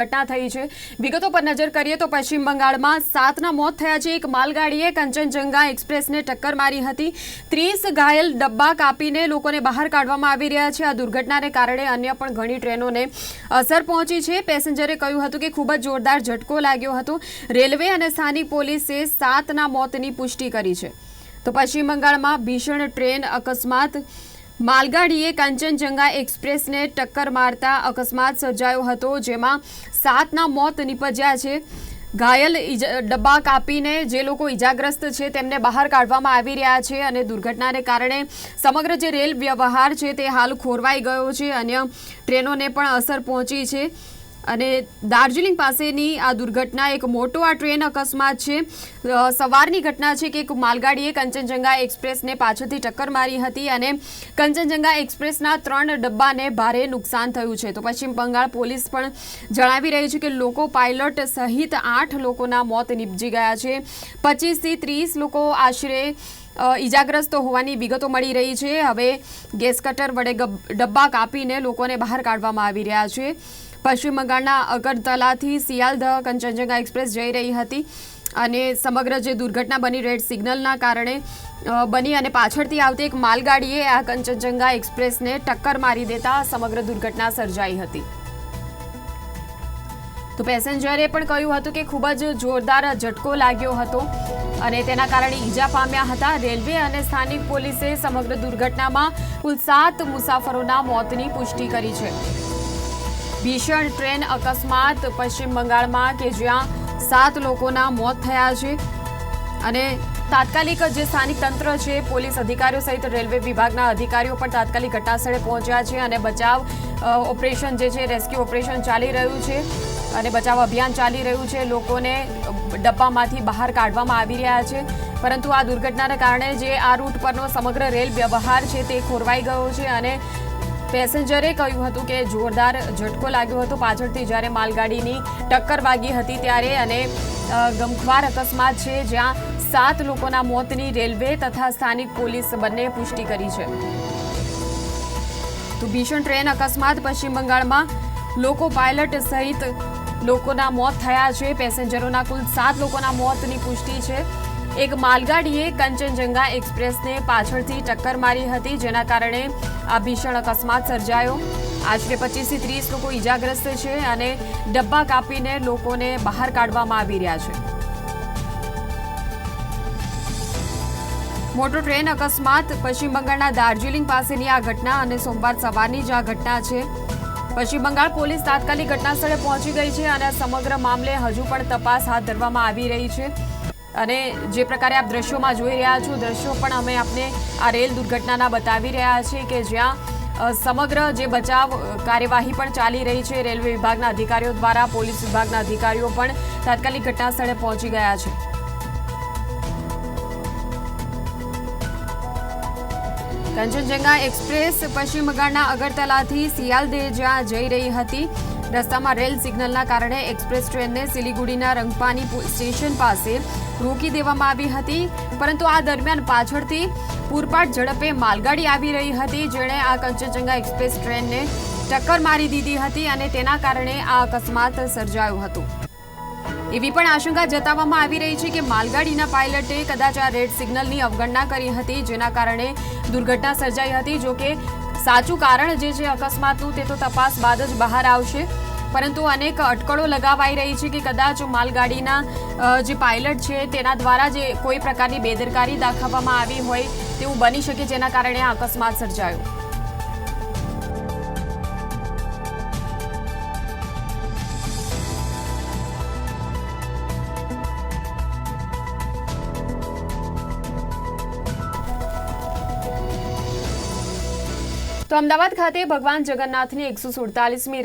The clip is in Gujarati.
ઘટના થઈ છે. વિગતો પર નજર કરીએ તો પશ્ચિમ બંગાળમાં સાતના મોત થયા છે. એક માલગાડીએ કંચનજંગા એક્સપ્રેસને ટક્કર મારી હતી. ત્રીસ ઘાયલ ડબ્બા કાપીને લોકોને બહાર કાઢવામાં આવી રહ્યા છે. આ દુર્ઘટનાને કારણે અન્ય પણ ઘણી ટ્રેનોને અસર પહોંચી છે. પેસેન્જરે કહ્યું હતું કે ખૂબ જ જોરદાર ઝટકો લાગ્યો હતો. રેલવે અને સ્થાનિક પોલીસે સાતના મોતની પુષ્ટિ કરી છે. તો પશ્ચિમ બંગાળમાં ભીષણ ટ્રેન અકસ્માત માલગાડીએ કાંચનજંગા એક્સપ્રેસને ટક્કર મારતા અકસ્માત સર્જાયો હતો, જેમાં સાતના મોત નિપજ્યા છે. ઘાયલ ડબ્બા કાપીને જે લોકો ઈજાગ્રસ્ત છે તેમને બહાર કાઢવામાં આવી રહ્યા છે અને દુર્ઘટનાને કારણે સમગ્ર જે રેલ વ્યવહાર છે તે હાલ ખોરવાઈ ગયો છે. અન્ય ટ્રેનોને પણ અસર પહોંચી છે. અને દાર્જિલિંગ પાસેની આ દુર્ઘટના એક મોટો આ ટ્રેન અકસ્માત છે. સવારની ઘટના છે કે એક માલગાડીએ કંચનજંગા એક્સપ્રેસને પાછળથી ટક્કર મારી હતી અને કંચનજંગા એક્સપ્રેસના ત્રણ ડબ્બાને ભારે નુકસાન થયું છે. તો પશ્ચિમ બંગાળ પોલીસ પણ જણાવી રહી છે કે લોકો પાયલટ સહિત આઠ લોકોના મોત નીપજી ગયા છે. પચીસથી ત્રીસ લોકો આશરે ઈજાગ્રસ્ત હોવાની વિગતો મળી રહી છે. હવે ગેસ કટર વડે ડબ્બા કાપીને લોકોને બહાર કાઢવામાં આવી રહ્યા છે. પશ્ચિમ બંગાળના અગરતલાથી સિયાલદહ કંચનજંગા એક્સપ્રેસ જઈ રહી હતી અને સમગ્ર જે દુર્ઘટના બની રેડ સિગ્નલના કારણે બની અને પાછળથી આવતી એક માલગાડીએ આ કંચનજંગા એક્સપ્રેસને ટક્કર મારી દેતા સમગ્ર દુર્ઘટના સર્જાઈ હતી. તો પેસેન્જરે પણ કહ્યું હતું કે ખૂબ જ જોરદાર ઝટકો લાગ્યો હતો અને તેના કારણે ઈજા પામ્યા હતા. રેલવે અને સ્થાનિક પોલીસે સમગ્ર દુર્ઘટનામાં કુલ સાત મુસાફરોના મોતની પુષ્ટિ કરી છે. ભીષણ ટ્રેન અકસ્માત પશ્ચિમ બંગાળમાં કે જ્યાં સાત લોકોના મોત થયા છે અને તાત્કાલિક જે સ્થાનિક તંત્ર છે, પોલીસ અધિકારીઓ સહિત રેલવે વિભાગના અધિકારીઓ પણ તાત્કાલિક ઘટનાસ્થળે પહોંચ્યા છે અને બચાવ ઓપરેશન જે છે, રેસ્ક્યુ ઓપરેશન ચાલી રહ્યું છે અને બચાવ અભિયાન ચાલી રહ્યું છે. લોકોને ડબ્બામાંથી બહાર કાઢવામાં આવી રહ્યા છે. પરંતુ આ દુર્ઘટનાના કારણે જે આ રૂટ પરનો સમગ્ર રેલ વ્યવહાર છે તે ખોરવાઈ ગયો છે અને પેસેન્જરે કહ્યું હતું કે જોરદાર ઝટકો લાગ્યો હતો પાછળથી જ્યારે માલગાડીની ટક્કર વાગી હતી ત્યારે અને ગમખ્વાર અકસ્માત છે જ્યાં સાત લોકોના મોતની રેલવે તથા સ્થાનિક પોલીસ બંને પુષ્ટિ કરી છે. તો ભીષણ ટ્રેન અકસ્માત પશ્ચિમ બંગાળમાં લોકો પાયલટ સહિત લોકોના મોત થયા છે. પેસેન્જરોના કુલ સાત લોકોના મોતની પુષ્ટિ છે. એક માલગાડીએ કંચનજંગા એક્સપ્રેસને પાછળથી ટક્કર મારી હતી, જેના કારણે આ ભીષણ અકસ્માત સર્જાયો. આશરે પચીસથી ત્રીસ લોકો ઈજાગ્રસ્ત છે અને ડબ્બા કાપીને લોકોને બહાર કાઢવામાં આવી રહ્યા છે. મોટો ટ્રેન અકસ્માત, પશ્ચિમ બંગાળના દાર્જિલિંગ પાસેની આ ઘટના અને સોમવાર સવારની જ આ ઘટના છે. પશ્ચિમ બંગાળ પોલીસ તાત્કાલિક ઘટનાસ્થળે પહોંચી ગઈ છે અને સમગ્ર મામલે હજુ પણ તપાસ હાથ ધરવામાં આવી રહી છે. અને જે પ્રકારે આપ દ્રશ્યોમાં જોઈ રહ્યા છો, દ્રશ્યો પણ અમે આપને આ રેલ દુર્ઘટનાના બતાવી રહ્યા છીએ કે જ્યાં સમગ્ર જે બચાવ કાર્યવાહી પણ ચાલી રહી છે, રેલવે વિભાગના અધિકારીઓ દ્વારા, પોલીસ વિભાગના અધિકારીઓ પણ તાત્કાલિક ઘટનાસ્થળે પહોંચી ગયા છે. કંચનજંગા એક્સપ્રેસ પશ્ચિમ બંગાળના અગરતલાથી સિયાલદેહ જ્યાં જઈ રહી હતી રસ્તામાં રેલ સિગ્નલના કારણે એક્સપ્રેસ ટ્રેનને સિલિગુડીના રંગપાની સ્ટેશન પાસે રોકી દેવામાં આવી હતી. પરંતુ આ દરમિયાન પાછળથી પૂરપાટ ઝડપે માલગાડી આવી રહી હતી. જેણે આ કંચનજંગા એક્સપ્રેસ ટ્રેનને ટક્કર મારી દીધી હતી અને તેના કારણે આ અકસ્માત સર્જાયો હતો. એવી પણ આશંકા જતાવવામાં આવી રહી છે કે માલગાડીના પાયલટે કદાચ આ રેડ સિગ્નલની અવગણના કરી હતી, જેના કારણે દુર્ઘટના સર્જાઈ હતી. જો કે સાચું કારણ જે છે અકસ્માતનું, તે તો તપાસ બાદ જ બહાર આવશે. પરંતુ અનેક અટકળો લગાવાઈ રહી છે કે કદાચ માલગાડીના જે પાયલટ છે, તેના દ્વારા જે કોઈ પ્રકારની બેદરકારી દાખવવામાં આવી હોય તેવું બની શકે જેના કારણે આ અકસ્માત સર્જાયો. તો અમદાવાદ ખાતે ભગવાન જગન્નાથની એકસો સુડતાલીસમી